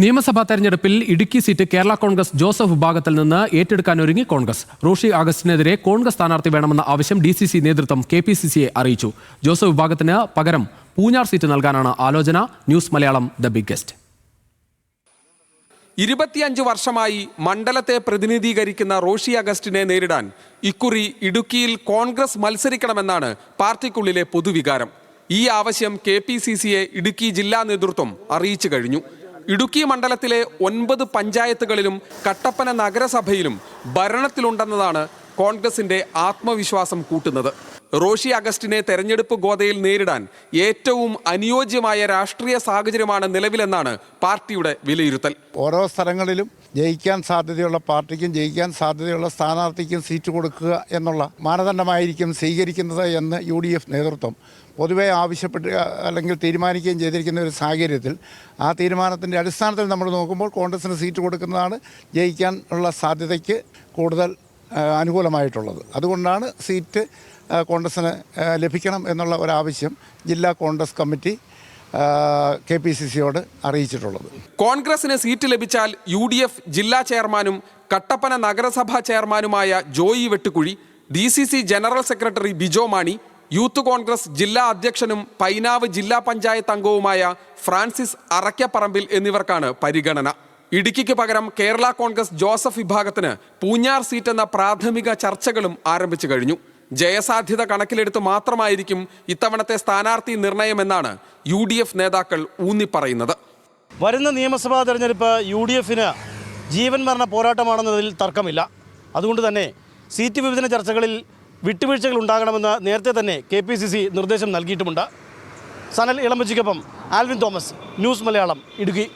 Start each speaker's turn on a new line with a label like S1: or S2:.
S1: നിയമസഭാ തെരഞ്ഞെടുപ്പിൽ ഇടുക്കി സീറ്റ് കേരള കോൺഗ്രസ് ജോസഫ് വിഭാഗത്തിൽ നിന്ന് ഏറ്റെടുക്കാൻ ഒരുങ്ങി കോൺഗ്രസ്. റോഷി ആഗസ്റ്റിനെതിരെ കോൺഗ്രസ് സ്ഥാനാർത്ഥി വേണമെന്ന ആവശ്യം ഡി സി സി നേതൃത്വം കെ പി സി സിയെ അറിയിച്ചു. ജോസഫ് വിഭാഗത്തിന് പകരം പൂഞ്ഞാർ സീറ്റ് നൽകാനാണ് ആലോചന. News Malayalam the biggest.
S2: ഇരുപത്തിയഞ്ച് വർഷമായി മണ്ഡലത്തെ പ്രതിനിധീകരിക്കുന്ന റോഷി അഗസ്റ്റിനെ നേരിടാൻ ഇക്കുറി ഇടുക്കിയിൽ കോൺഗ്രസ് മത്സരിക്കണമെന്നാണ് പാർട്ടിക്കുള്ളിലെ പൊതുവികാരം. ഈ ആവശ്യം കെ പി സി സിയെ ഇടുക്കി ജില്ലാ നേതൃത്വം അറിയിച്ചു കഴിഞ്ഞു. ഇടുക്കി മണ്ഡലത്തിലെ ഒൻപത് പഞ്ചായത്തുകളിലും കട്ടപ്പന നഗരസഭയിലും ഭരണത്തിലുണ്ടെന്നതാണ് കോൺഗ്രസിന്റെ ആത്മവിശ്വാസം കൂട്ടുന്നത്. റോഷി അഗസ്റ്റിനെ തെരഞ്ഞെടുപ്പ് ഗോതയിൽ നേരിടാൻ ഏറ്റവും അനുയോജ്യമായ രാഷ്ട്രീയ സാഹചര്യമാണ് നിലവിലെന്നാണ് പാർട്ടിയുടെ വിലയിരുത്തൽ.
S3: ഓരോ സ്ഥലങ്ങളിലും ജയിക്കാൻ സാധ്യതയുള്ള പാർട്ടിക്കും ജയിക്കാൻ സാധ്യതയുള്ള സ്ഥാനാർത്ഥിക്കും സീറ്റ് കൊടുക്കുക എന്നുള്ള മാനദണ്ഡമായിരിക്കും സ്വീകരിക്കുന്നത് എന്ന് യു ഡി എഫ് നേതൃത്വം പൊതുവെ ആവശ്യപ്പെട്ട് അല്ലെങ്കിൽ തീരുമാനിക്കുകയും ചെയ്തിരിക്കുന്ന ഒരു സാഹചര്യത്തിൽ ആ തീരുമാനത്തിന്റെ അടിസ്ഥാനത്തിൽ നമ്മൾ നോക്കുമ്പോൾ കോൺഗ്രസിന് സീറ്റ് കൊടുക്കുന്നതാണ് ജയിക്കാൻ ഉള്ള സാധ്യതയ്ക്ക് കൂടുതൽ അനുകൂലമായിട്ടുള്ളത്. അതുകൊണ്ടാണ് സീറ്റ് കോൺഗ്രസ്സിന് ലഭിക്കണം എന്നുള്ള ഒരാവശ്യം ജില്ലാ Congress committee K P C സിയോട് അറിയിച്ചിട്ടുള്ളത്.
S2: കോൺഗ്രസിന് സീറ്റ് ലഭിച്ചാൽ യു ഡി എഫ് ജില്ലാ ചെയർമാനും കട്ടപ്പന നഗരസഭാ ചെയർമാനുമായ Joy Vettukuzhy D C C general secretary Bijo Mani youth Congress ജില്ലാ അധ്യക്ഷനും പൈനാവ് ജില്ലാ പഞ്ചായത്ത് അംഗവുമായ ഫ്രാൻസിസ് അറയ്ക്കപ്പറമ്പിൽ എന്നിവർക്കാണ് പരിഗണന. ഇടുക്കിക്ക് പകരം കേരള കോൺഗ്രസ് ജോസഫ് വിഭാഗത്തിന് പൂഞ്ഞാർ സീറ്റ് എന്ന പ്രാഥമിക ചർച്ചകളും ആരംഭിച്ചു കഴിഞ്ഞു. ജയസാധ്യത കണക്കിലെടുത്ത് മാത്രമായിരിക്കും ഇത്തവണത്തെ സ്ഥാനാർത്ഥി നിർണയമെന്നാണ് യു ഡി എഫ് നേതാക്കൾ ഊന്നിപ്പറയുന്നത്.
S4: വരുന്ന നിയമസഭാ തെരഞ്ഞെടുപ്പ് യു ഡി എഫിന് ജീവൻ മരണ പോരാട്ടമാണെന്നതിൽ തർക്കമില്ല. അതുകൊണ്ട് തന്നെ സീറ്റ് വിഭജന ചർച്ചകളിൽ വിട്ടുവീഴ്ചകൾ ഉണ്ടാകണമെന്ന് നേരത്തെ തന്നെ കെ പി സി സി നിർദ്ദേശം നൽകിയിട്ടുമുണ്ട്. സനൽ ഇളമ്പച്ചിക്കൊപ്പം ആൽവിൻ തോമസ് ന്യൂസ് മലയാളം ഇടുക്കി.